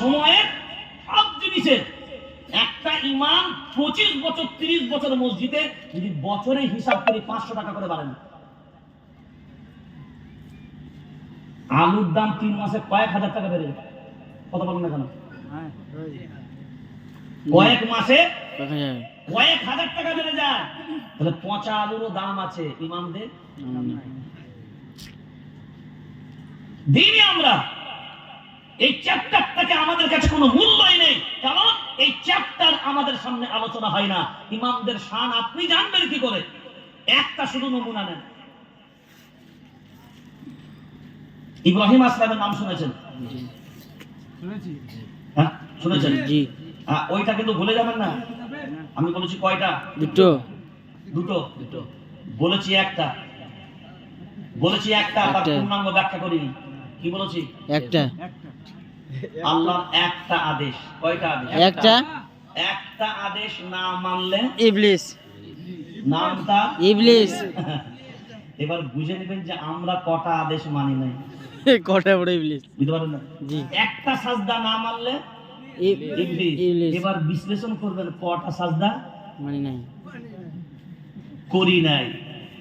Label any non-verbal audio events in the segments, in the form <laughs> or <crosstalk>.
সময়ের সব জিনিসের একটা ইমাম পঁচিশ বছর, তিরিশ বছর মসজিদে যদি বছরে হিসাব করি পাঁচশো টাকা করে বাড়ে না আলুর দাম তিন মাসে কয়েক হাজার টাকা বেড়ে যায়। কত বলেন না কেন? কয়েক মাসে কয়েক হাজার টাকা বেড়ে যায়। তাহলে পচা আলুরও দাম আছে ইমামদের। দিনই আমরা এই চ্যাপ্টারটাকে আমাদের কাছে কোনো মূল্যই নেই। কারণ এই চ্যাপ্টার আমাদের সামনে আলোচনা হয় না। ইমামদের শান আপনি জানবেন কি করে? একটা শুধু নমুনা নেন। ইব্রাহিম আসলামের নাম শুনেছেন? হ্যাঁ শুনেছেন? জি। হ্যাঁ, ওইটা কিন্তু ভুলে যাবেন না। আমি বলেছি কয়টা? দুটো। দুটো? বলেছি একটা। বলেছি একটা তার পূর্ণাঙ্গ ব্যাখ্যা করিনি। কি বলেছি? একটা। <laughs> আল্লাহর একটা আদেশ। কয়টা আদেশ? একটা? একটা। আদেশ না মানলে? ইবলিস। নামটা? ইবলিস। <laughs> এবার বুঝে নেবেন যে আমরা কটা আদেশ মানি নাই। <laughs> কটা বড় ইবলিস? বুঝতে পারেন না? জি। একটা সাজদা না মানলে? ইবলিস। এবার বিশ্লেষণ করবেন কটা সাজদা? মানে নাই। করি নাই।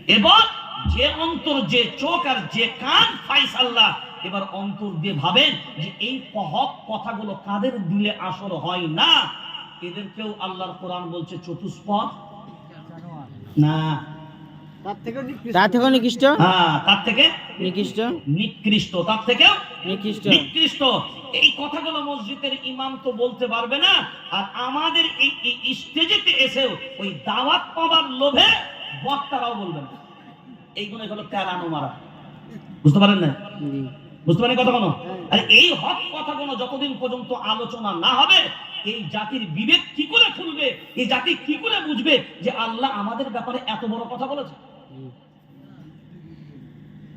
এবার যে অন্তর যে চোখ আর যে কান ফাইসাল্লাহ এবার অন্তর দিয়ে ভাবেন যে এই হক কথাগুলো কাদের দিলে আসর হয় না? এদেরকেও আল্লাহর কোরআন বলছে চতুষ্পদ। না। তার থেকে নিকৃষ্ট। হ্যাঁ তার থেকে নিকৃষ্ট? নিকৃষ্ট। তার থেকেও নিকৃষ্ট। নিকৃষ্ট। এই কথাগুলো মসজিদের ইমাম তো বলতে পারবে না। আর আমাদের এই স্টেজেতে এসেও ওই দাওয়াত পাওয়ার লোভে বক্তারাও বলবে না। এইগুলো হলো তেলানো মারা। বুঝতে পারেন না? জি। বুঝতে পারেন কথা কোনো? আর এই হক কথাগুলো যতদিন পর্যন্ত আলোচনা না হবে এই জাতির বিবেক কি করে খুলবে এই জাতি কি করে বুঝবে যে আল্লাহ আমাদের ব্যাপারে এত বড় কথা বলেছে?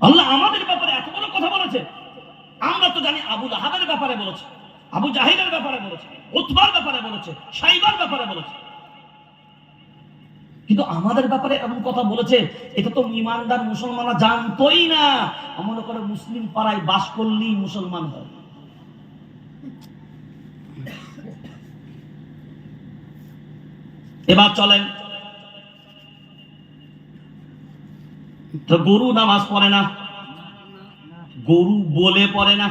আল্লাহ আমাদের ব্যাপারে এত বড় কথা বলেছে। আমরা তো জানি আবু লাহাবের ব্যাপারে বলেছে আবু জাহিদের ব্যাপারে বলেছে উতবার ব্যাপারে বলেছে সাইবার ব্যাপারে বলেছে। কিন্তু আমাদের ব্যাপারে এমন কথা বলেছে এটা তো ইমানদার মুসলমানরা জানতোই না। মনে করে মুসলিম পাড়ায় বাস করলেই মুসলমান হয়। এবার চলেন। তো গরু নামাজ পড়ে না গরু বলে পড়ে না।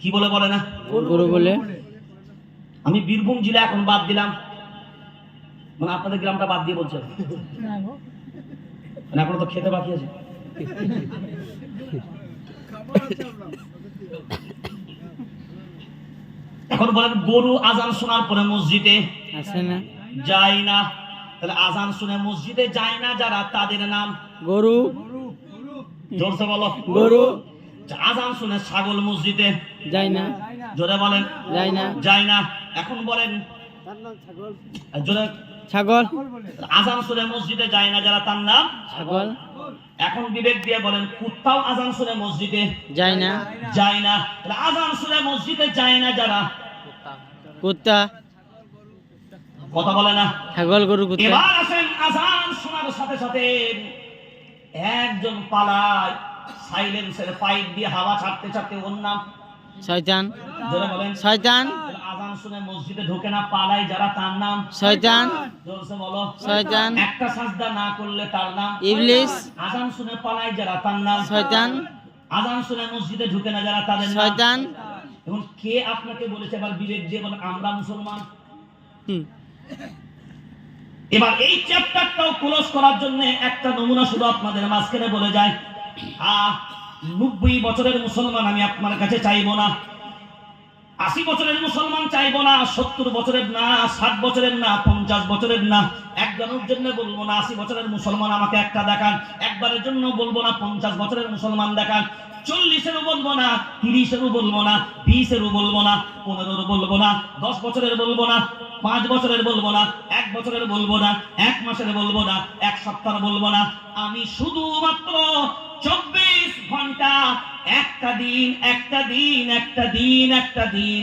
কি বলে পড়ে না? গরু বলে? আমি বীরভূম জেলা এখন বাদ দিলাম। মানে আপনাদের গ্রামটা বাদ দিয়ে বলছেন মানে এখনও তো খেতে বাকি আছে। এখন বলেন গরু আজান শোনার পরে মসজিদে আছে না? যায় না। তাহলে আজান শুনে মসজিদে যায় না যারা তাদের নাম? গরু। জোরসে বলো। গরু। আজান শুনে ছাগল মসজিদে যায় না। জোরে বলেন। যায় না। যায় না। এখন বলেন জোরে ছাগল? আজান শুনে মসজিদে যায় না যারা তার নাম? ছাগল। এখন বিবেক দিয়ে বলেন কুত্তাও আজান শুনে মসজিদে যায় না। যায় না। আজান শুনে মসজিদে যায় না যারা? কুত্তা। কথা বলে না। ছাগল গরু কুত্তা। এবার আসেন আজান শোনার সাথে সাথে একজন পালায় সাইলেন্সের পাইপ দিয়ে হাওয়া ছাড়তে ছাড়তে ওর নাম শয়তান। বলেন। শয়তান। তাহলে শুনে মসজিদে ঢোকে না পালায় যারা তার নাম? শয়তান। জোরসে বলো। শয়তান। একটা সাজদা না করলে তার নাম? ইবলিস। আজান শুনে পালায় যারা তার নাম? শয়তান। আজান শুনে মসজিদে ঢুকে না যারা তাদের নাম? শয়তান। এখন কে আপনাকে বলেছে এবার বিবেক দিয়ে বলেন আমরা মুসলমান? এবার এই চ্যাপ্টারটাও ক্লোজ করার জন্য একটা নমুনা শুধু আপনাদের মাঝখানে বলে যায় আহ নব্বই বছরের মুসলমান আমি আপনার কাছে চাইব না। আশি বছরের মুসলমান চাইব না সত্তর বছরের না ষাট বছরের না পঞ্চাশ বছরের না একজনের জন্য বলব না আশি বছরের মুসলমান আমাকে একটা দেখান একবারের জন্য বলব না পঞ্চাশ বছরের মুসলমান দেখান চল্লিশেরও বলব না তিরিশেরও বলব না বিশেরও বলব না পনেরোরও বলব না দশ বছরের বলব না পাঁচ বছরের বলব না এক বছরের বলব না এক মাসের বলব না এক সপ্তাহ বলব না আমি শুধুমাত্র চব্বিশ ঘণ্টা একটা দিন একটা দিন একটা দিন একটা দিন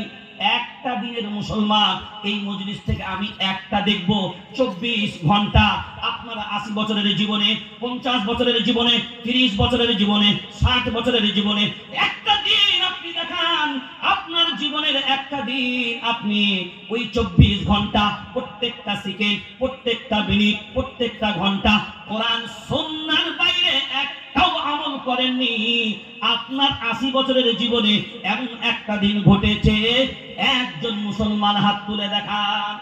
একটা দিনের মুসলমান, এই মজলিস থেকে আমি একটা দেখব। চব্বিশ ঘণ্টা আপনারা আশি বছরের জীবনে, পঞ্চাশ বছরের জীবনে, তিরিশ বছরের জীবনে, ষাট বছরের জীবনে একটা দিন আপনি দেখান। আপনার জীবনের একটা দিন আপনি ওই চব্বিশ ঘণ্টা, প্রত্যেকটা সেকেন্ড, প্রত্যেকটা মিনিট, প্রত্যেকটা ঘণ্টা কোরআন সন্ন্যার বাইরে একটাও আমল করেননি। আপনার আশি বছরের জীবনে এমন একটা দিন ঘটেছে একজন মুসলমান হাত তুলে দেখান।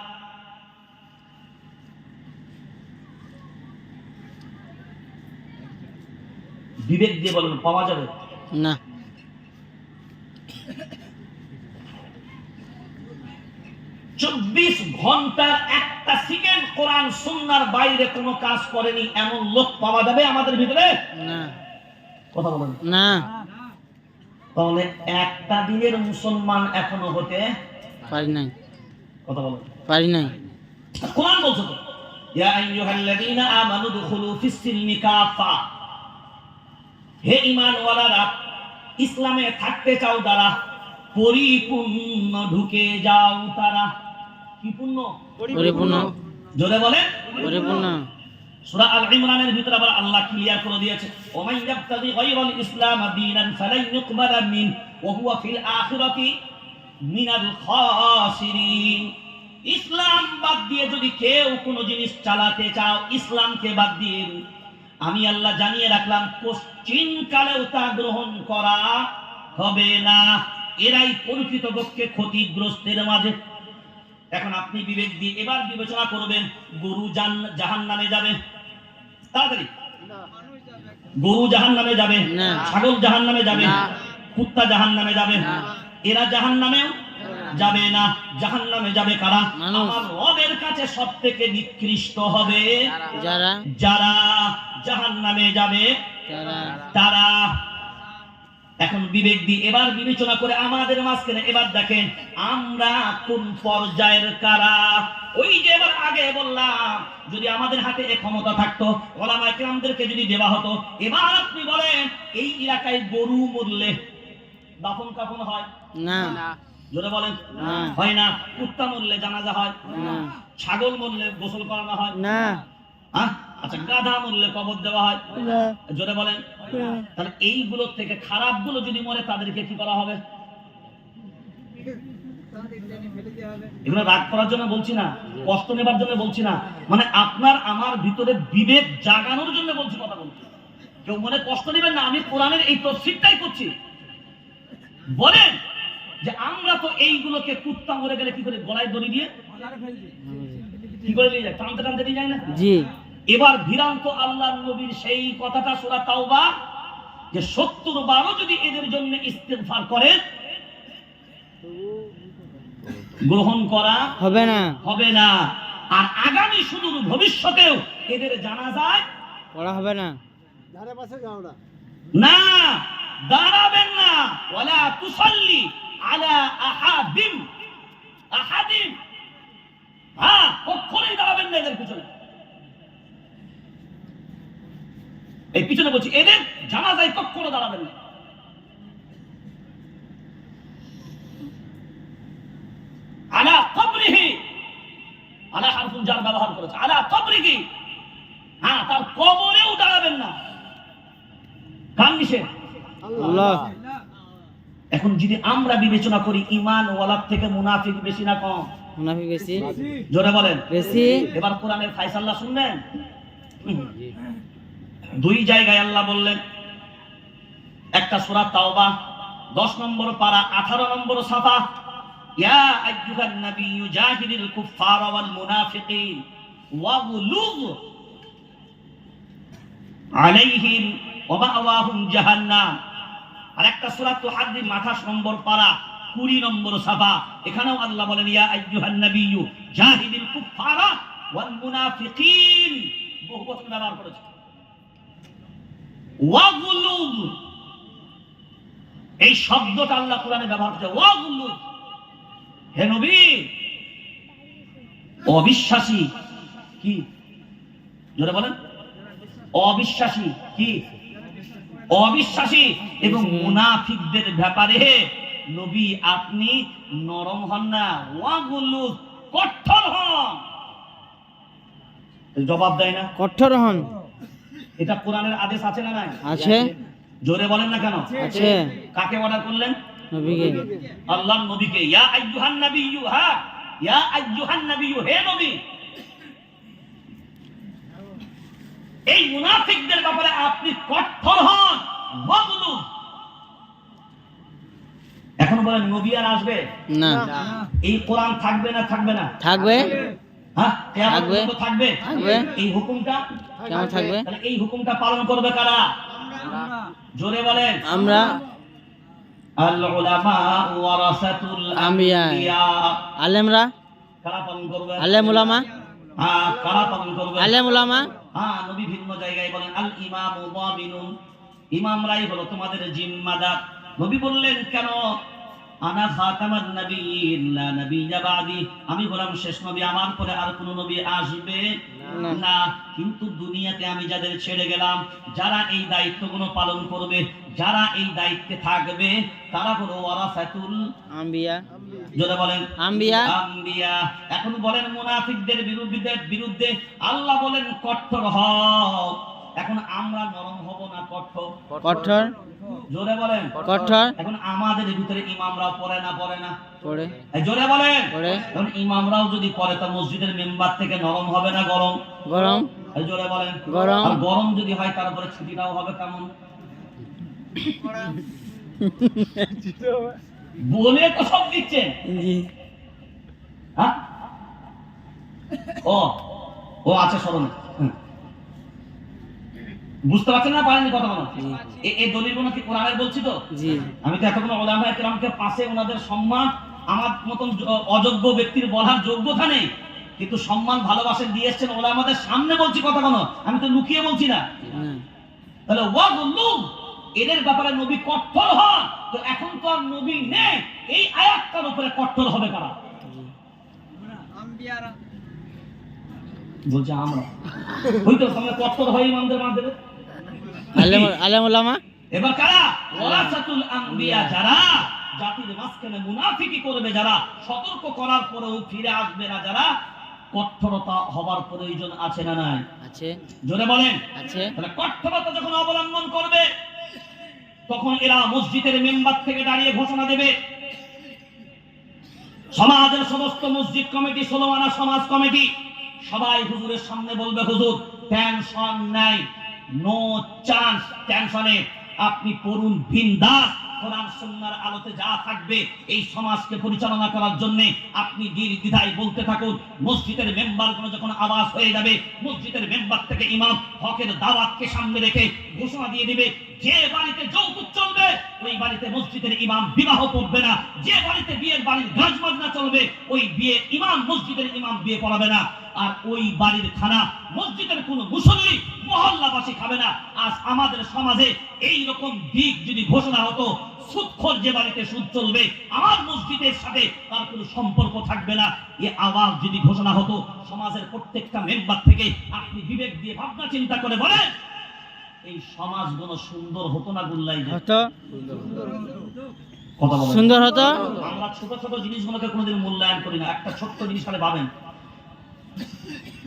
বিবেক দিয়ে বলেন পাওয়া যাবে? না। চব্বিশ ঘণ্টার একটা সেকেন্ড কোরআন সুন্নার বাইরে কোনো কাজ করেনি এমন লোক পাওয়া যাবে আমাদের ভিতরে? না। কথা বলেন। না। তাহলে একটা দিনের মুসলমান এখনও হতে পারি নাই। কথা বলেন পারি নাই। কোরআন বলছে তো ইয়া আইয়ুহাল্লাযীনা আমানু দুখুলু ফিস সিলমি কাফা হে ঈমানওয়ালারা ইসলামে থাকতে চাও তারা পরিপূর্ণ ঢুকে যাও তারা। কি পূর্ণ? পরিপূর্ণ। জোরে বলেন। পরিপূর্ণ। সূরা আল ইমরানের ভিতরে আবার আল্লাহ ক্লিয়ার করে দিয়েছে। ওমান ইয়াবতাগি গায়রাল ইসলাম দীনান ফালান ইউকবালা মিন, ওয়া হুয়া ফিল আখিরাতি মিনাল খাসিরিন। ইসলাম বাদ দিয়ে যদি কেউ কোনো জিনিস চালাতে চাও, ইসলামকে বাদ দিয়ে আমি আল্লাহ জানিয়ে রাখলাম, কোশ্চিন কালেও তা গ্রহণ করা হবে না। এরাই প্রকৃতপক্ষে ক্ষতিগ্রস্তের মাঝে। এখন আপনি বিবেক দিয়ে এবার বিবেচনা করবেন, গরু জান জাহান নামে যাবে। তাড়াতাড়ি। গরু জাহান নামে যাবে ছাগল জাহান নামে যাবে কুত্তা জাহান নামে যাবে এরা জাহান নামেও যাবে না। জাহান নামে যাবে কারা? আমার রবের কাছে সব থেকে নিকৃষ্ট হবে যারা। যারা জাহান নামে যাবে তারা এখন বিবেক দিয়ে এবার বিবেচনা করে আমাদের মাঝখানে এবার দেখেন আমরা কোন পর্যায়ের কারা? ওই যে এবার আগে বললাম যদি আমাদের হাতে এ ক্ষমতা থাকতো ওলামা যদি দেওয়া হতো এবার আপনি বলেন এই এলাকায় গরু মরলে দাফন কাফন হয়? না। জোরে বলেন। না। হয় না? কুত্তা মরলে জানাজা হয়? না। ছাগল মরলে গোসল করানো হয়? না। হ্যাঁ আচ্ছা গাধা মরলে কবর দেওয়া হয়। জোরে বলেন। তাহলে এইগুলো থেকে খারাপগুলো যদি মরে তাদেরকে কি করা হবে? এগুলো রাগ করার জন্য বলছি না কষ্ট নেবার জন্য বলছি না। মানে আপনার আমার ভিতরে বিবেক জাগানোর জন্য বলছি কথা বলছি। কেউ মনে কষ্ট নেবেন না আমি কোরআনের এই তফসিরটাই করছি। বলেন যে আমরা তো এইগুলোকে কুত্তা মরে গেলে কি করে গলায় দড়ি দিয়ে? কি করে নিয়ে যায়? টানতে টানতে নিয়ে যায় না? জি। এবার ভিরান্ত আল্লাহ নবীর সেই কথাটা শোনা তাওবা যে সত্তর বারো যদি এদের জন্য ইস্তেফার করে গ্রহণ করা হবে না। হবে না। আর আগামী সুদূর ভবিষ্যতেও এদের জানা যায় পড়া হবে না। না দাঁড়াবেন না। ওয়ালা তুসাল্লি আলা আহাদিম। আহাদিম। হ্যাঁ কখনোই দাঁড়াবেন না এদের পিছনে। এই পিছনে বলছি এদের জানাজায় কখনো দাঁড়াবেন না। আলা কবরিহি। আলা হারফুন জার ব্যবহার করেছে। আলা কবরিহি। হ্যাঁ তার কবরেও দাঁড়াবেন না। কান আল্লাহ। এখন যদি আমরা বিবেচনা করি ইমান ওয়ালার থেকে মুনাফিক বেশি না কম? মুনাফি বেশি। জোরে বলেন। বেশি। এবার কোরআনের ফাইসাল্লাহ শুনবেন? দুই জায়গায় আল্লাহ বললেন, একটা সূরা তাওবা 10 নম্বর পারা 18 নম্বর সাফা আইয়ুহান নাবিয়্যু জাহিদিল কুফফারা ওয়াল মুনাফিকিন ওয়াগলুজ আলাইহিম ওয়া মাওয়াহুম জাহান্নাম। আর সূরা তুহাদ্দিন 28 নম্বর পারা 20 নম্বর এখানেও আল্লাহ বলেন, ইয়া আইয়ুহান ব্যবহার করেছে এই শব্দটা আল্লাহ কোরআনে ব্যবহার করেছে হে নবী, অবিশ্বাসী, কি? জোরে বলেন। অবিশ্বাসী, কি? অবিশ্বাসী এবং মুনাফিকদের ব্যাপারে নবী আপনি নরম হন না ওয়াগুলুদ কঠোর হন। জবাব দেয় না? কঠোর হন। এটা কোরআনের আদেশ আছে না নাই? আছে। জোরে বলেন না কেন? আছে। কাকে অর্ডার করলেন? নবীকে। আল্লাহ নবীকে। ইয়া আইয়ুহান নাবিয়্যু হা? ইয়া আইয়ুহান নাবিয়্যু হে নবী! এই মুনাফিকদের ব্যাপারে আপনি কঠোর হন। বদলু এখন বলেন নবী আর আসবে? না। এই কোরআন থাকবে না থাকবে না? থাকবে। হ্যাঁ? থাকবে? থাকবে। এই হুকুমটা কেমন থাকবে। এই হুকুমটা পালন করবে কারা? জোরে বলেন। আমরা আল উলামা ওয়ারাসাতুল আম্বিয়া। আম্বিয়া। আলেমরা? কারা পালন করবে? আলেম উলামা হ্যাঁ কারা পালন করবে? আলেম উলামা হ্যাঁ নবী ভিন্ন জায়গায় বলেন আল ইমাম মুআমিনুন ইমামরাই হলো তোমাদের জিম্মাদার। নবী বললেন কেন আনা খাতামান নাবিয়্যিন লা নাবিয়্যা বাদি। আমি হলাম শেষ নবী আমার পরে আর কোন নবী আসবে না। না। কিন্তু দুনিয়াতে আমি যাদের ছেড়ে গেলাম যারা এই দায়িত্বগুলো পালন করবে যারা এই দায়িত্বে থাকবে তারা হলো ওয়ারাসাতুল আম্বিয়া। যদি বলেন। আম্বিয়া। আম্বিয়া। এখন বলেন মুনাফিকদের বিরুদ্ধে বিরুদ্ধে আল্লাহ বলেন কঠোর হও। এখন আমরা নরম হব না কঠোর? কঠোর। জোরে বলেন। কঠোর। এখন আমাদের ভিতরে ইমামরাও পড়ে না পড়ে না? পড়ে। এই জোরে বলেন। পড়ে। এখন ইমামরাও যদি পড়ে তা মসজিদের মেম্বার থেকে নরম হবে না গরম? গরম। এই জোরে বলেন। গরম। আর গরম যদি হয় তারপরে ছুটিটাও হবে কেমন? বলে তো সব দিচ্ছেন জি। হ্যাঁ? ও ও আছে স্মরণে হুম। বুঝতে পারছেন না? পারেননি কথা বলো এই দলিলগুলো কি কোরআনের বলছি তো? আমি তো এতক্ষণ ওলামা একরামকে পাশে ওনাদের সম্মান আমার মতন অযোগ্য ব্যক্তির বলার যোগ্যতা নেই। কিন্তু সম্মান ভালোবাসে দিয়ে এসছেন ওলামাদের সামনে বলছি কথা কোনো। আমি তো লুকিয়ে বলছি না। তাহলে ওয়াগুল্লু এদের ব্যাপারে নবী কঠোর হন। তো এখন তো আর নবী নেই। এই আয়াতটার উপরে কঠোর হবে কারা? বলছে আমরা। ওই তো সামনে হয়ে ইমামদের মার দেবে। এবার কারা? আম্বিয়া যারা জাতির মাঝখানে মুনাফিকি করবে যারা সতর্ক করার পরেও ফিরে আসবে না যারা কঠোরতা হবার প্রয়োজন আছে না নাই? আছে। জোরে বলেন। আছে। তাহলে কঠোরতা যখন অবলম্বন করবে তখন এরা মসজিদের মেম্বার থেকে দাঁড়িয়ে ঘোষণা দেবে। সমাজের সমস্ত মসজিদ কমিটি ষোলোয়ানা সমাজ কমিটি সবাই হুজুরের সামনে বলবে হুজুর টেনশন নাই নো চান্স টেনশনে আপনি পড়ুন বিন্দাস কোরআন সুন্নাহর আলোতে যা থাকবে এই সমাজকে পরিচালনা করার জন্য আপনি দ্বিধায় বলতে থাকুন, মসজিদের মেম্বারগুলো যখন আওয়াজ হয়ে যাবে, মসজিদের মেম্বার থেকে ইমাম হকের দাওয়াতকে সামনে রেখে ঘোষণা দিয়ে দিবে, যে বাড়িতে যৌতুক চলবে, ওই বাড়িতে মসজিদের ইমাম বিবাহ করবে না, যে বাড়িতে বিয়ের বাড়ির গাছ বাজনা চলবে, ওই বিয়ে ইমাম, মসজিদের ইমাম বিয়ে পড়াবে না। আর ওই বাড়ির খানা মসজিদের কোনো মুসল্লি, মহল্লাবাসী খাবে না। আজ আমাদের সমাজে এই রকম দিক যদি ঘোষণা হতো সুদখোর যে বাড়িতে সুদ চলবে আমার মসজিদের সাথে তার কোনো সম্পর্ক থাকবে না। এ আওয়াজ যদি ঘোষণা হতো সমাজের প্রত্যেকটা মেম্বার থেকে আপনি বিবেক দিয়ে ভাবনা চিন্তা করে বলেন এই সমাজগুলো সুন্দর হতো না গুল্লাই সুন্দর হতো? আমরা ছোট ছোট জিনিসগুলোকে কোনোদিন মূল্যায়ন করি না। একটা ছোট্ট জিনিস খালি ভাবেন।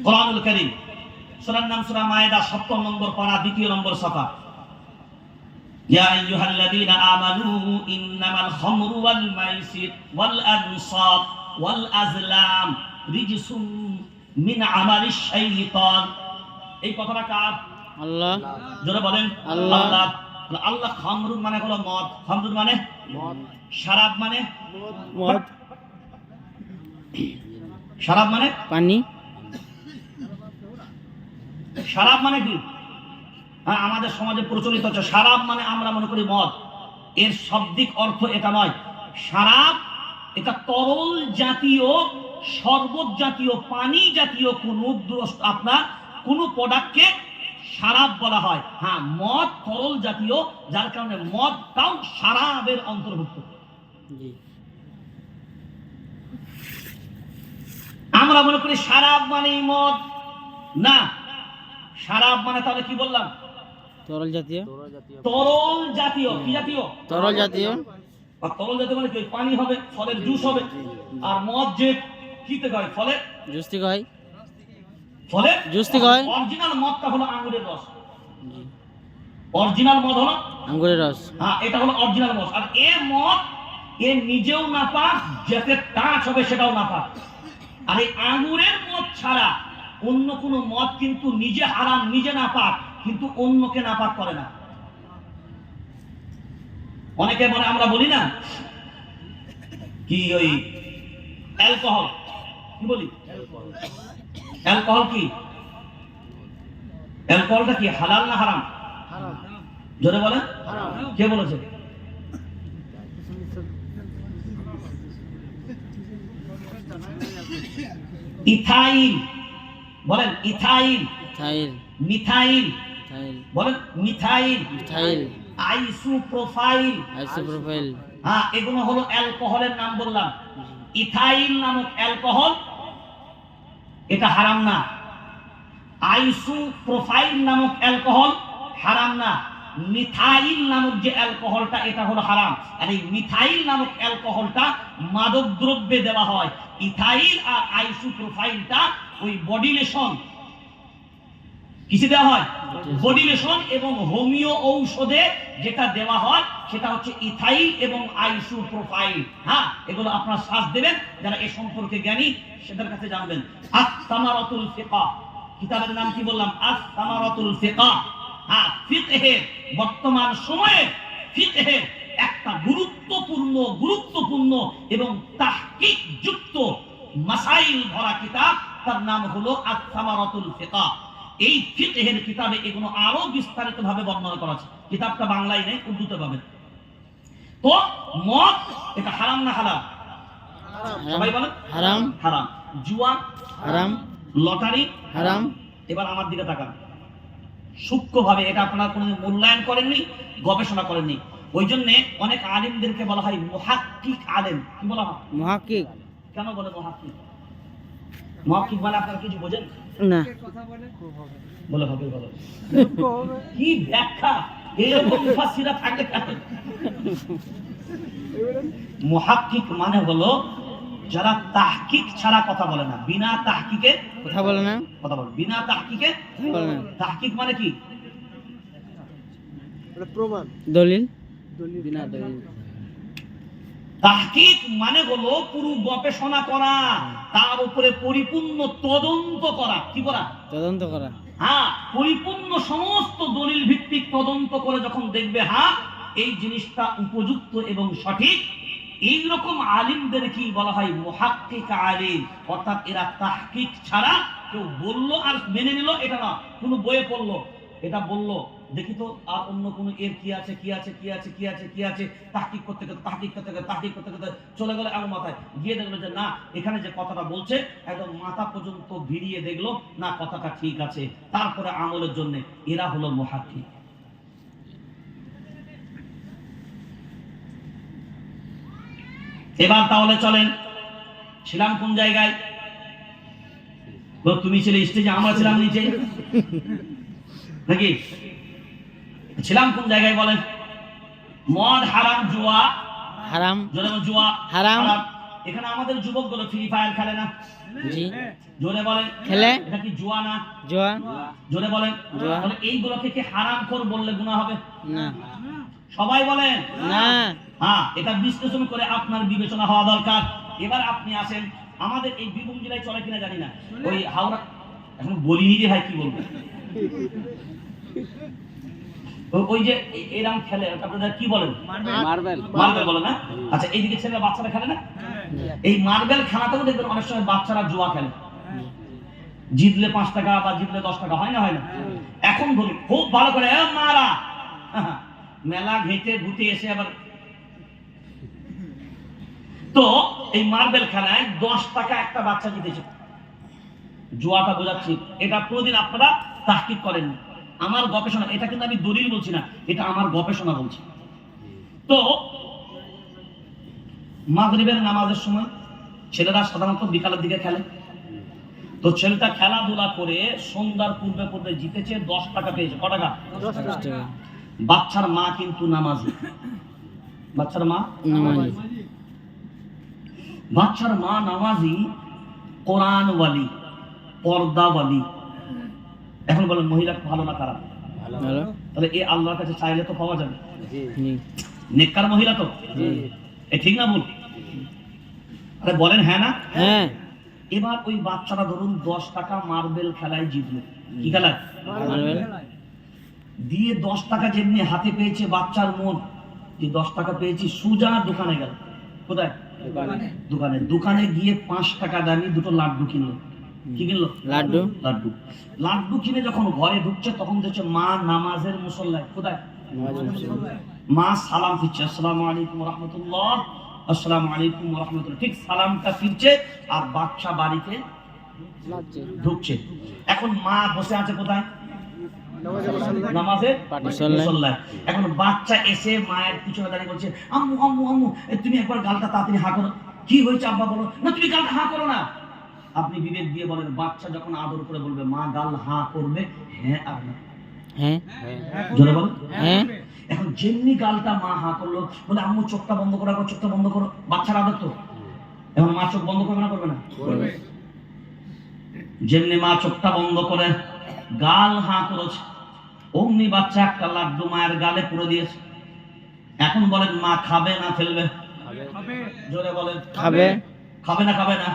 কোরআনুল কারীম সূরার নাম সূরা মায়েদা 7 নম্বর পারা দ্বিতীয় নম্বর সাফা। আমানু ইন্নামাল খামরু ওয়াল মাইসির ওয়াল আনসাব ওয়াল আজলাম রিজসুম মিন আমালিশ শাইতান। এই কথাটা কার? আল্লাহ। জোরে বলেন। আল্লাহ। আল্লাহ। আল্লাহ খামরুন মানে হলো মদ। খামরুন মানে? শরাব মানে? মদ। শরাব মানে? পানি। শরাব মানে কি? হ্যাঁ আমাদের সমাজে প্রচলিত হচ্ছে শরাব মানে আমরা মনে করি মদ। এর শাব্দিক অর্থ এটা নয়। সারাপ এটা তরল জাতীয় শরবত জাতীয় পানি জাতীয় কোনো আপনার কোনো প্রোডাক্টকে সারাপ বলা হয়। হ্যাঁ মদ তরল জাতীয় যার কারণে মদটাও শারাবের অন্তর্ভুক্ত। আমরা মনে করি সারাপ মানেই মদ। না সারাপ মানে তাহলে কি বললাম? তরল জাতীয়? তরল জাতীয় কি জাতীয়? তরল জাতীয়। আর তরল জাতীয় মানে কি? পানি হবে ফলের জুস হবে। আর মদ যে কিতে হয় ফলে? জুস থেকে হয়। ফলে? জুস থেকে হয়? অরিজিনাল মদটা হলো আঙ্গুরের রস। অরিজিনাল মদ হলো? আঙ্গুরের রস। হ্যাঁ এটা হলো অরিজিনাল মদ। আর এ মদ এ নিজেও না পাক যাতে টাচ হবে সেটাও না পাক। আর এই আঙুরের মদ ছাড়া অন্য কোনো মদ কিন্তু নিজে হারাম নিজে না পাক। কিন্তু অন্যকে না পাক করে না। অনেকে বলে আমরা বলি না কি ওই অ্যালকোহল? কি বলি? অ্যালকোহল কি? অ্যালকোহলটা কি হালাল না হারাম? জোরে বলেন। কে বলেছে? ইথাইল। বলেন ইথাইল। Ethyl methyl. থাইল বলেন methyl. Ethyl isopropyl isopropyl হ্যাঁ এগুলো হলো অ্যালকোহলের নাম বললাম। ইথাইল নামক অ্যালকোহল এটা হারাম না। আইসু প্রোফাইল নামক অ্যালকোহল হারাম না। মিথাইল নামক যে অ্যালকোহলটা এটা হলো হারাম। আর এই মিথাইল নামক অ্যালকোহলটা মাদক দ্রব্যে দেওয়া হয়। ইথাইল আর আইসু প্রোফাইলটা ওই বডি লেশন কিসে দেওয়া হয়? লেশন এবং হোমিও ঔষধে যেটা দেওয়া হয়, সেটা হচ্ছে ইথাইল এবং আইসু প্রোফাইল হ্যাঁ এগুলো আপনারা শ্বাস দেবেন, যারা এ সম্পর্কে জ্ঞানী সেটার কাছে জানবেন। আস-সামারাতুল ফিকা। কিতাবের নাম কি বললাম? আস-সামারাতুল ফিকা। হ্যাঁ ফিকহের বর্তমান সময়ে ফিকহের একটা গুরুত্বপূর্ণ গুরুত্বপূর্ণ এবং তাহকিক যুক্ত মাসাইল ভরা কিতাব, তার নাম হলো আস-সামারাতুল ফিকা। এই ফিকহের কিতাবে এগুলো আরও বিস্তারিত ভাবে বর্ণনা করা আছে। কিতাবটা বাংলায় নেই উর্দুতে পাবেন। তো মদ এটা হারাম না হালাল? সবাই বলেন? হারাম। হারাম। জুয়া? হারাম। লটারি? হারাম। এবার আমার দিকে তাকান। সূক্ষ্মভাবে এটা আপনারা কোনো মূল্যায়ন করেননি গবেষণা করেননি। ওই জন্যে অনেক আলিমদেরকে বলা হয় মহাক্কিক আলেম। কি বলা হয়? মহাকিক কেন বলে মহাক্কিক? মহাক্কিক মানে আপনারা কিছু বোঝেন? না। বলে হবে বলো। কি ব্যাখ্যা? এরকম থাকে কেন? মুহাক্কিক মানে হলো যারা তাহকিক ছাড়া কথা বলে না। বিনা তাহকিকে কথা বলে না। কথা বলে। বিনা তাহকিকে কথা বলে না। তাহকিক মানে কি? দলিল। বিনা দলিল। তাহকিক মানে হলো পুরো গবেষণা করা তার উপরে পরিপূর্ণ তদন্ত করা। কি করা তদন্ত করা। হ্যাঁ পরিপূর্ণ সমস্ত দলিল ভিত্তিক তদন্ত করে যখন দেখবে হ্যাঁ এই জিনিসটা উপযুক্ত এবং সঠিক এই রকম আলিমদের কি বলা হয় মুহাক্কিক আলিম। অর্থাৎ এরা তাহকিক ছাড়া কেউ বলল আর মেনে নিল এটা না। কোনো বইয়ে পড়ল এটা বলল। দেখি তো, আর অন্য কোনো এর কি আছে কি আছে কি আছে কি আছে কি আছে? তাহকিক করতে করতে, তাহকিক করতে করতে, তাহকিক করতে করতে চলে গেল এমন মাথায়। গিয়ে দেখল যে না, এখানে যে কথাটা বলছে, একদম মাথা পর্যন্ত ভিড়িয়ে দেখল, না, কথাটা ঠিক আছে। তারপরে আমলের জন্য এরা হলো মহাক্ষিক এবার তাহলে চলেন, ছিলাম কোন জায়গায়? তুমি ছিলে স্টেজে আমরা ছিলাম নিচে। নাকি? ছিলাম কোন জায়গায় বলেন? মদ হারাম জুয়া। হারাম। জোরে জুয়া। হারাম। এখানে আমাদের যুবকগুলো ফ্রি ফায়ার খেলে না? জি। জোরে বলেন। খেলে? এটা কি জুয়া না? জোয়া। জোরে বলেন। তাহলে এইগুলোকে কি হারাম কর বললে গুনাহ হবে? না। সবাই বলেন। না। হ্যাঁ এটা বিশ্লেষণ করে আপনার বিবেচনা হওয়া দরকার। এবার আপনি আসেন। আমাদের এই বীরভূম জেলায় চলে কিনা জানি না। ওই হাওড়া এখন বলিনি রে ভাই কি বলব। ওই যে এরম খেলে কি বলেন? মার্বেল। মার্বেল। বলে না? আচ্ছা এইদিকে ছেলেরা বাচ্চারা খেলে না? এই মার্বেল খেলাতেও দেখবেন অনেক সময় বাচ্চারা জুয়া খেলে। জিতলে পাঁচ টাকা বা জিতলে দশ টাকা হয় না হয় না? এখন ধরি খুব ভালো করে মারা! মেলা ঘেটে ঘুটে এসে আবার তো এই মার্বেল খেলায় দশ টাকা একটা বাচ্চা জিতেছে। জুয়াটা বোঝাচ্ছি। এটা কোনোদিন আপনারা তাহকিক করেননি। আমার গবেষণা এটা কিন্তু আমি দলিল বলছি না এটা আমার গবেষণা বলছি। তো মাগরিবের নামাজের সময় ছেলেরা সাধারণত বিকালের দিকে খেলে। তো ছেলেটা খেলাধুলা করে সন্ধ্যার পূর্বে পূর্বে জিতেছে দশ টাকা পেয়েছে। ক টাকা? বাচ্চার মা কিন্তু নামাজি। বাচ্চার মা? নামাজি। বাচ্চার মা নামাজি কোরআনওয়ালি পর্দাওয়ালি। এখন বলেন মহিলা ভালো না খারাপ? তাহলে এ আল্লাহর কাছে চাইলে তো পাওয়া যাবে। জি। নেককার মহিলা তো? এ ঠিক না ভুল? আরে বলেন হ্যাঁ না? হ্যাঁ। এবার ওই বাচ্চাটা ধরুন দশ টাকা মার্বেল খেলায় জিতলো। কি খেলায়? দিয়ে দশ টাকা যেমনি হাতে পেয়েছে বাচ্চার মন যে দশ টাকা পেয়েছি সুজা দোকানে গেল। কোথায়? দোকানে। দোকানে গিয়ে পাঁচ টাকা দামি দুটো লাড্ডু কিনলো। কি কিনলো? লাড্ডু। লাড্ডু। লাড্ডু কিনে যখন ঘরে ঢুকছে তখন দেখছে মা নামাজের মুসল্লায়। কোথায়? মা সালাম ফিরছে। আসসালামু আলাইকুম রহমতুল্লাহ। আসসালামু আলাইকুম রহমতুল্লাহ। ঠিক সালামটা ফিরছে আর বাচ্চা বাড়িতে ঢুকছে। এখন মা বসে আছে কোথায়। মুসল্লায়। এখন বাচ্চা এসে মায়ের পিছনে দাঁড়িয়ে বলছে আম্মু আম্মু আম্মু তুমি একবার গালটা তাড়াতাড়ি হা করো। কি হয়েছে আব্বা বলো। না তুমি গালটা হা করো না। আপনি বিবেক দিয়ে বলেন বাচ্চা যখন আদর করে বলবে মা গাল হা করবে হ্যাঁ আর না। হ্যাঁ। জোরে বলো হ্যাঁ। এখন যেমনি গালটা মা হা করল বলে আম্মু চোখটা বন্ধ করো চোখটা বন্ধ করো। বাচ্চার আদর তো। এখন মা চোখ বন্ধ করবে না করবে না? যেমনি মা চোখটা বন্ধ করে গাল হা করেছে অমনি বাচ্চা একটা লাড্ডু মায়ের গালে পুরো দিয়েছে। এখন বলেন মা খাবে না ফেলবে? জোরে বলেন। খাবে। খাবে না খাবে না।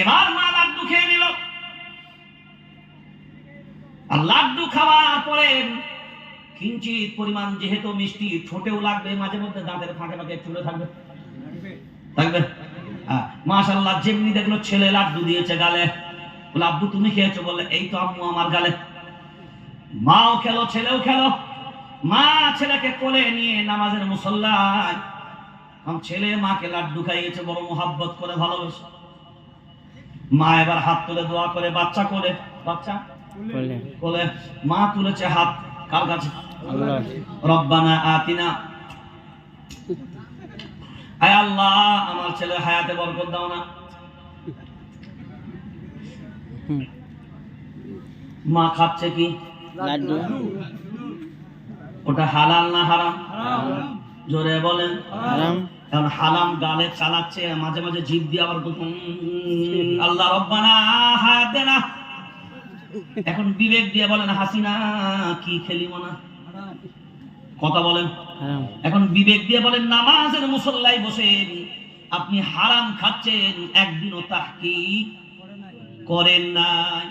এবার মা লাড্ডু খেয়ে নিল। আর লাড্ডু খাওয়ার পরে কিঞ্চিত পরিমাণ যেহেতু মিষ্টি ঠোঁটেও লাগবে মাঝে মধ্যে দাঁতের ফাঁকে ফাঁকে চুলে থাকবে। থাকবে? হ্যাঁ, মাশাল্লাহ যেমনি দেখল ছেলে লাড্ডু দিয়েছে গালে। আব্বু তুমি খেয়েছো? বলে এই তো আম্মু আমার গালে। মাও খেলো ছেলেও খেলো। মা ছেলেকে কোলে নিয়ে নামাজের মুসল্লায় ছেলে মাকে লাড্ডু খাইয়েছে বড় মোহাব্বত করে ভালোবেসে। মা এবার হাত তুলে দোয়া করে বাচ্চা করে বাচ্চা? বলে কোলে। মা তুলেছে হাত। কার কাছে? রব্বানা আতিনা। আয় আল্লাহ আমার ছেলে হায়াতে বরকত দাও না। মা খাচ্ছে কি? লাড্ডু। ওটা হালাল না হারাম? জোরে বলেন। আরাম কারণ হালাম গালে চালাচ্ছে মাঝে মাঝে জিভ দিয়ে আবার আল্লাহ রব্বানা হায়াত এখন বিবেক দিয়ে বলেন হাসিনা কি খেলি মনা কথা বলেন। এখন বিবেক দিয়ে বলেন নামাজের মুসল্লায় বসেন আপনি হারাম খাচ্ছেন একদিনও তাহকি করেন নাই।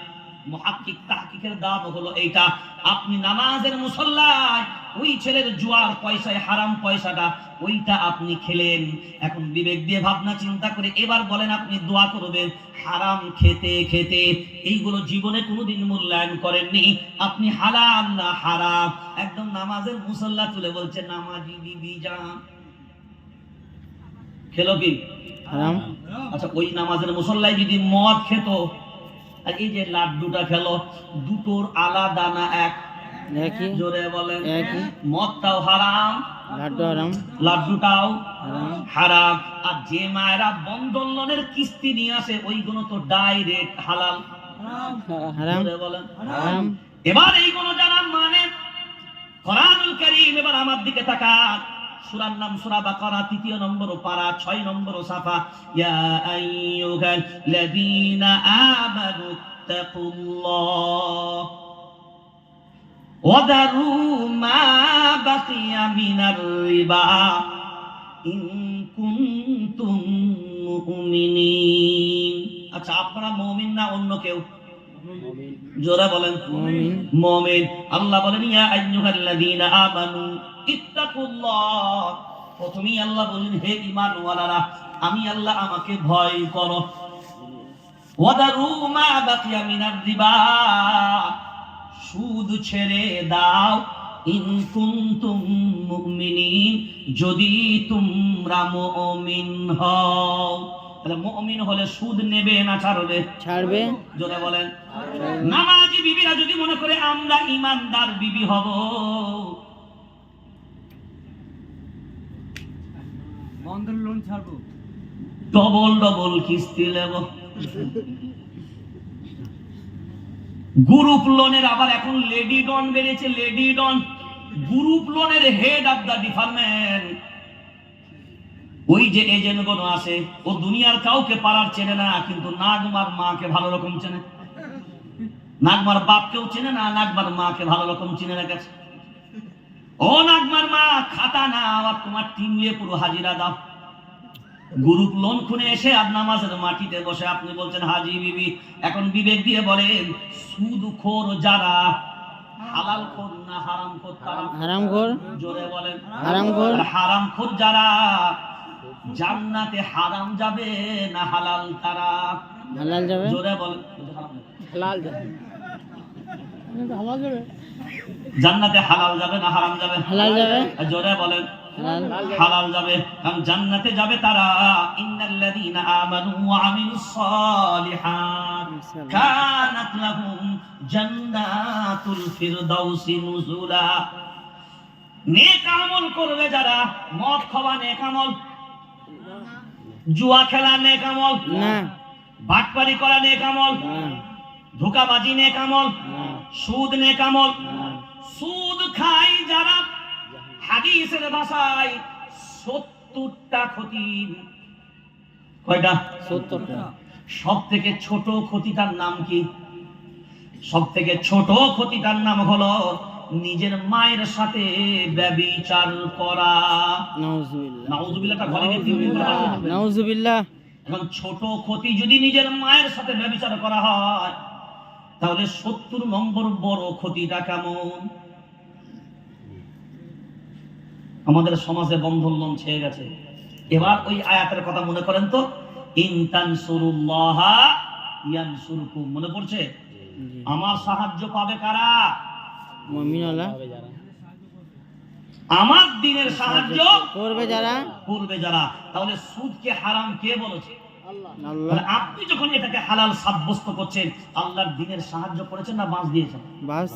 মহাক্কিক তাহকিকের দাম হলো এইটা আপনি নামাজের মুসল্লায় ওই ছেলের জুয়ার পয়সায় হারাম পয়সাটা ওইটা আপনি খেলেন। এখন বিবেক দিয়ে ভাবনা চিন্তা করে এবার বলেন আপনি দোয়া করবেন। হারাম খেতে খেতে এইগুলো জীবনে কোনোদিন মূল্যায়ন করেননি। আপনি হালাল না হারাম? একদম নামাজের মুসল্লা তুলে বলছে নামাজি দিদি যান খেলো কি? আচ্ছা ওই নামাজের মুসল্লায় যদি মদ খেত আর এই যে লাড্ডুটা খেলো দুটোর আলাদা না এক? একই? জোরে বলেন। একই? মদটাও হারাম লাড্ডু আরাম লাড্ডুটাও হারাম। আর যে মায়েরা বন্ধন লোনের কিস্তি নিয়ে আসে ওইগুলো তো ডাইরেক্ট হালাল। জোরে বলেন। আরাম এবার এইগুলো যারা মানে কোরআনুল কারীম এবার আমার দিকে তাকা সূরার নাম সূরা বাকারা তৃতীয় নম্বর পারা ছয় নম্বর সাফা। ইয়া আইয়ুহাল্লাযীনা আমানু তাকুল্লাহ। আচ্ছা আপনারা মুমিন না অন্য কেউ? জোরে বলেন। মুমিন। মুমিন। আল্লাহ বলেন ইয়া আইয়ুহাল্লাযীনা আমানু ইত্তাকুল্লাহ। প্রথমেই আল্লাহ বলেন হে ঈমানওয়ালারা আমি আল্লাহ আমাকে ভয় করো। ওয়াদারু মা বাকিয়া মিনার রিবা। সুদ ছেড়ে দাও। ইন কুনতুম মুমিনিন যদি তোমরা মুমিন হও। তাহলে মুমিন হলে সুদ নেবে না ছাড়বে? ছাড়বে। জোরে বলেন। নামাজি বিবিরা যদি মনে করে আমরা ইমানদার বিবি হব বন্ধন লোন ছাড়বো। ডবল ডবল কিস্তি নেব। গ্রুপ লোনের আবার এখন লেডি ডন বেড়েছে, লেডি ডন। গ্রুপ লোনের হেড অফ দা ডিপার্টমেন্ট ওই যে এজেন্টগুলো আছে, ও দুনিয়ার কাউকে পাড়ার চেনে না, কিন্তু নাগমার মাকে ভালো রকম চেনে। নাগমার বাপকেও চেনে না, নাগমার মাকে ভালো রকম চিনে রেখেছে ও নাগমার মা, খাতা না আবার তোমার টিম নিয়ে পুরো হাজিরা দাও। গ্রুপ লোন খুনে এসে আর নামাজের মাটিতে বসে। আপনি বলছেন হাজি বিবি এখন বিবেক দিয়ে বলেন সুদ খোর যারা হালাল খোর না হারাম খোর হারাম ঘর জোরে বলেন। হারাম আর হারাম খোর যারা জান্নাতে হারাম যাবে না হালাল তারা? হালাল যাবে? জোরে বলেন। হালাল যাবে? জান্নাতে হালাল যাবে না হারাম যাবে? হালাল যাবে? জোরে বলেন। হালাল যাবে কারণ জান্নাতে যাবে তারা। ইন্নাল্লাযীনা আমানু ওয়া আমিলুস সালিহাত। কানাত লাহুম জান্নাতুল ফিরদাউসি নুজুলা। নেক আমল করবে যারা মদ খাওয়া নেক আমল জুয়া খেলা নেক আমল না। বাটপারি করা নেক আমল না। ধোকাবাজি নেক আমল সুদ নেক আমল। সুদ খাই যারা হাদিসের ভাষায় সত্তরটা ক্ষতি। কয়টা? সত্তরটা। সব থেকে ছোট ক্ষতিটার নাম কি? সব থেকে ছোট ক্ষতিটার নাম হলো নিজের মায়ের সাথে ব্যবিচার করা। নাউজুবিল্লাহ। এখন ছোট ক্ষতি যদি নিজের মায়ের সাথে ব্যবিচার করা হয় তাহলে সত্তর নম্বর বড় ক্ষতিটা কেমন? আমাদের সমাজে বন্ধন লোন ছেয়ে গেছে। এবার ওই আয়াতের কথা মনে করেন তো? ইয়ানসুরকুম। মনে পড়ছে? আমার সাহায্য পাবে কারা? আমার দিনের সাহায্য করবে যারা। করবে যারা। তাহলে সুদকে হারাম কে বলেছে? আপনি যখন এটাকে হালাল সাব্যস্ত করছেন আল্লাহর দিনের সাহায্য করেছেন না বাঁশ দিয়েছেন? বাস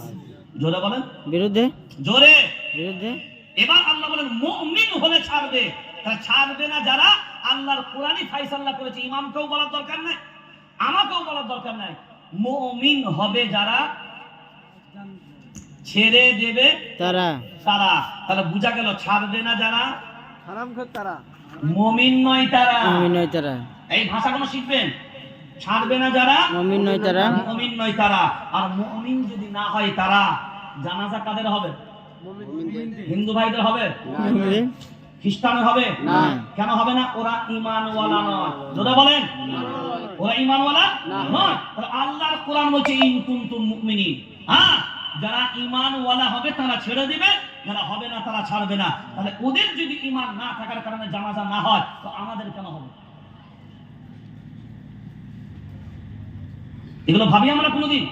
জোরে বলেন। বিরুদ্ধে। জোরে। বিরুদ্ধে। এবার আল্লাহ বলেন মুমিন হলে ছাড়বে। তা ছাড়বে না যারা? আল্লাহর কোরআনই ফাইসাল্লাহ করেছে। ইমামকেও বলার দরকার নাই আমাকেও বলার দরকার নাই। মুমিন হবে যারা? ছেড়ে দেবে তারা। তারা। তাহলে বোঝা গেল ছাড়বে না যারা? হারাম খোর তারা। মমিন নয় তারা। মুমিন নয় তারা। এই ভাষাগুলো শিখবেন? ছাড়বে না যারা? মুমিন নয় তারা। মুমিন নয় তারা। আর মুমিন যদি না হয় তারা জানাজা কাদের হবে? হিন্দু ভাইদের হবে? খ্রিস্টানের হবে? না। কেন হবে না? ওরা ইমানওয়ালা নয়। যদি বলেন। ওরা ইমানওয়ালা নয়? আল্লাহর কোরআন বলছে ইন কুনতুম মুমিনিন। হ্যাঁ? যারা ইমানওয়ালা হবে তারা ছেড়ে দিবে। যারা হবে না তারা ছাড়বে না। তাহলে ওদের যদি ইমান না থাকার কারণে জানাজা না হয় তো আমাদের কেন হবে? এগুলো ভাবি আমরা কোনোদিন?